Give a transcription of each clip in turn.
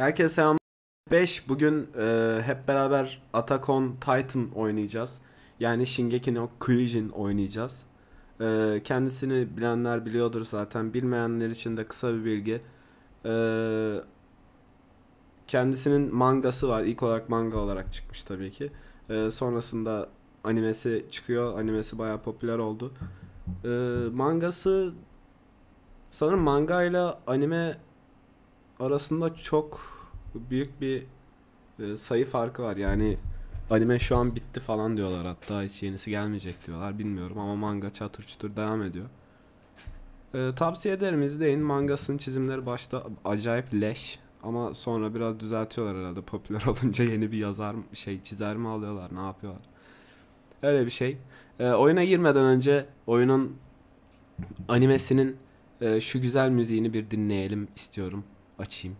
Herkese selam. 5 bugün e, hep beraber Attack on Titan oynayacağız. Yani Shingeki no Kyojin oynayacağız. E, kendisini bilenler biliyordur zaten. Bilmeyenler için de kısa bir bilgi. E, kendisinin mangası var. İlk olarak manga olarak çıkmış tabii ki. E, sonrasında animesi çıkıyor. Animesi bayağı popüler oldu. E, mangası sanırım manga ile anime arasında çok büyük bir e, sayı farkı var. Yani anime şu an bitti falan diyorlar hatta hiç yenisi gelmeyecek diyorlar bilmiyorum ama manga çatır çutur devam ediyor. E, tavsiye ederim izleyin. Mangasının çizimleri başta acayip leş ama sonra biraz düzeltiyorlar herhalde. Popüler olunca yeni bir yazar şey çizer mi alıyorlar ne yapıyorlar. Öyle bir şey. E, oyuna girmeden önce oyunun animesinin e, şu güzel müziğini bir dinleyelim istiyorum. Açayım.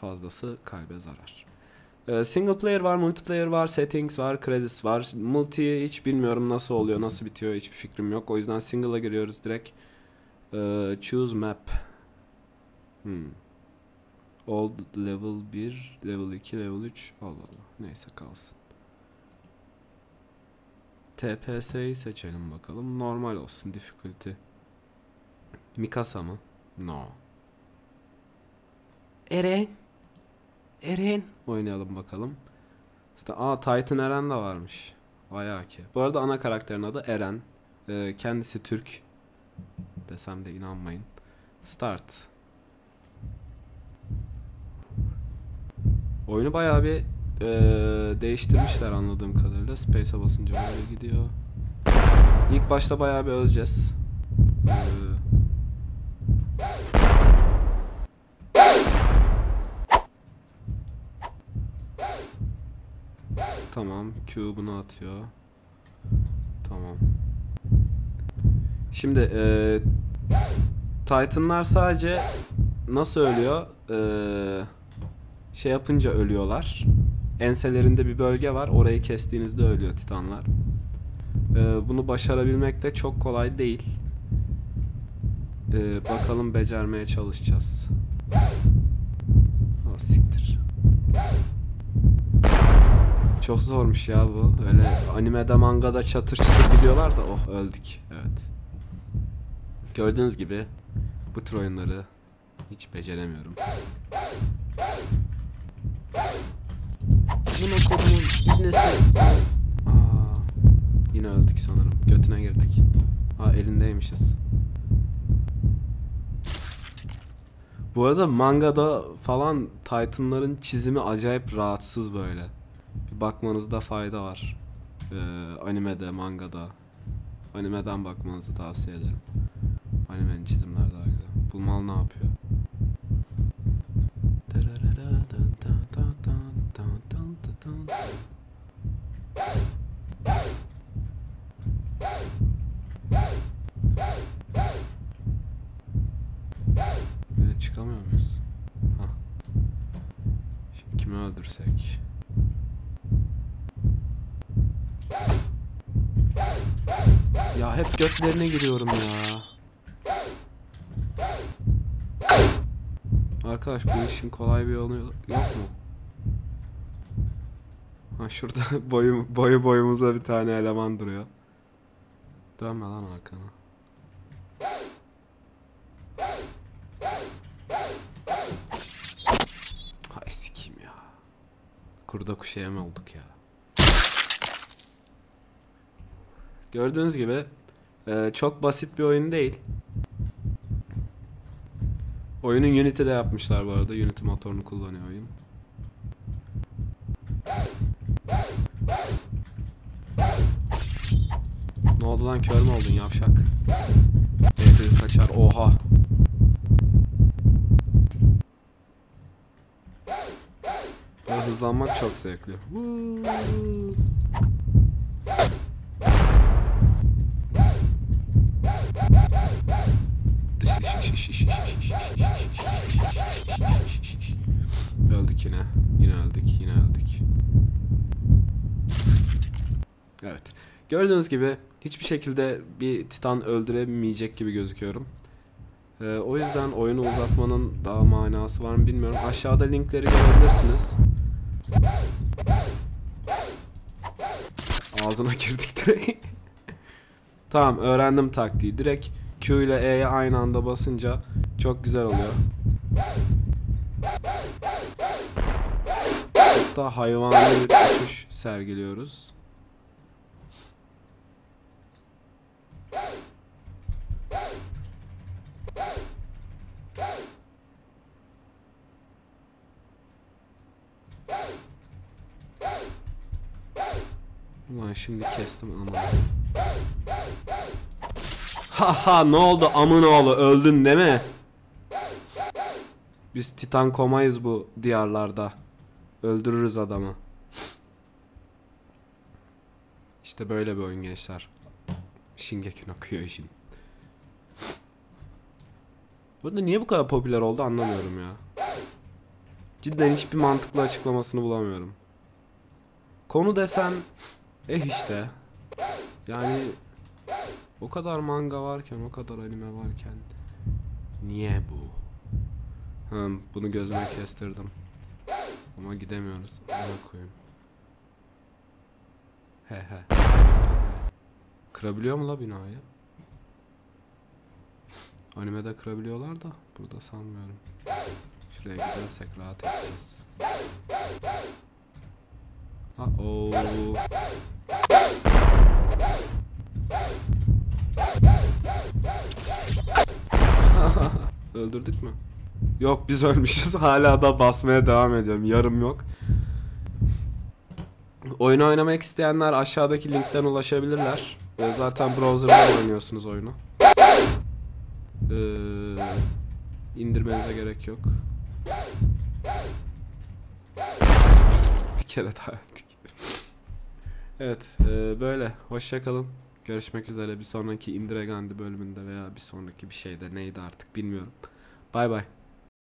Fazlası kalbe zarar. Ee, single player var, multiplayer var, settings var, credits var. Multi hiç bilmiyorum nasıl oluyor, nasıl bitiyor hiçbir fikrim yok. O yüzden single'a giriyoruz direkt. Ee, choose map. Hmm. Old level 1, level 2, level 3. Allah Allah. Neyse kalsın. TPS'yi seçelim bakalım. Normal olsun difficulty. Mikasa mı? No. Eren. Eren. Oynayalım bakalım. İşte aa Titan Eren de varmış. Vay ki. Bu arada ana karakterin adı Eren. Ee, kendisi Türk. Desem de inanmayın. Start. Oyunu bayağı bir e, değiştirmişler anladığım kadarıyla. Space'e basınca böyle gidiyor. İlk başta bayağı bir öleceğiz. Ee, Tamam. Q bunu atıyor. Tamam. Şimdi e, Titan'lar sadece nasıl ölüyor? Eee şey yapınca ölüyorlar. Enselerinde bir bölge var. Orayı kestiğinizde ölüyor titanlar. Ee, bunu başarabilmek de çok kolay değil. Ee, bakalım becermeye çalışacağız. Ha, siktir. Çok zormuş ya bu. Öyle animede mangada çatır çatır gidiyorlar da oh öldük. Evet. Gördüğünüz gibi bu tür oyunları hiç beceremiyorum. Buna kodumun ibnesi. Aa, yine öldük sanırım. Götüne girdik. Aa elindeymişiz. Bu arada mangada falan Titan'ların çizimi acayip rahatsız böyle. Bir bakmanızda fayda var. Ee, animede, mangada. Animeden bakmanızı tavsiye ederim. Animenin çizimleri daha güzel. Bulmal ne yapıyor? Böyle çıkamıyor muyuz? Hah. Şimdi kimi öldürsek? Ya hep götlerine giriyorum ya. Arkadaş bu işin kolay bir yolu yok mu? Ha şurada boyu, boyu boyumuza bir tane eleman duruyor. Dönme lan arkana. Hay sikiyim ya. Kurda kuşa yem olduk ya. Gördüğünüz gibi e, çok basit bir oyun değil. Oyunun Unity'de yapmışlar bu arada. Unity motorunu kullanıyor oyun. Ne oldu lan kör mü oldun yavşak? Elektrik kaçar oha. Böyle hızlanmak çok zevkli. Woo. Öldük yine. Yine öldük, yine öldük. Evet. Gördüğünüz gibi hiçbir şekilde bir titan öldüremeyecek gibi gözüküyorum. Ee, o yüzden oyunu uzatmanın daha manası var mı bilmiyorum. Aşağıda linkleri görebilirsiniz. Ağzına girdik direkt. tamam öğrendim taktiği. Direkt Q ile E'ye aynı anda basınca çok güzel oluyor. Hatta hayvani bir uçuş sergiliyoruz. Ulan şimdi kestim ama. Haha ne oldu amın oğlu öldün değil mi? Biz titan komayız bu diyarlarda. Öldürürüz adamı. İşte böyle bir oyun gençler. Shingeki no Kyojin. Burada niye bu kadar popüler oldu anlamıyorum ya. Cidden hiçbir mantıklı açıklamasını bulamıyorum. Konu desen eh işte. Yani o kadar manga varken, o kadar anime varken niye bu? Hı, bunu gözüme kestirdim. Ama gidemiyoruz. Ona koyayım. He he. Kırabiliyor mu la binayı? Animede kırabiliyorlar da burada sanmıyorum. Şuraya gidersek rahat edeceğiz. Ha o. Öldürdük mü? Yok biz ölmüşüz. Hala da basmaya devam ediyorum. Yarım yok. Oyunu oynamak isteyenler aşağıdaki linkten ulaşabilirler. Ee, zaten browser'dan oynuyorsunuz oyunu. Ee, indirmenize gerek yok. Bir kere daha ettik. evet, e, böyle. Hoşça kalın. Görüşmek üzere bir sonraki Indira Gandhi bölümünde veya bir sonraki bir şeyde neydi artık bilmiyorum. Bay bay.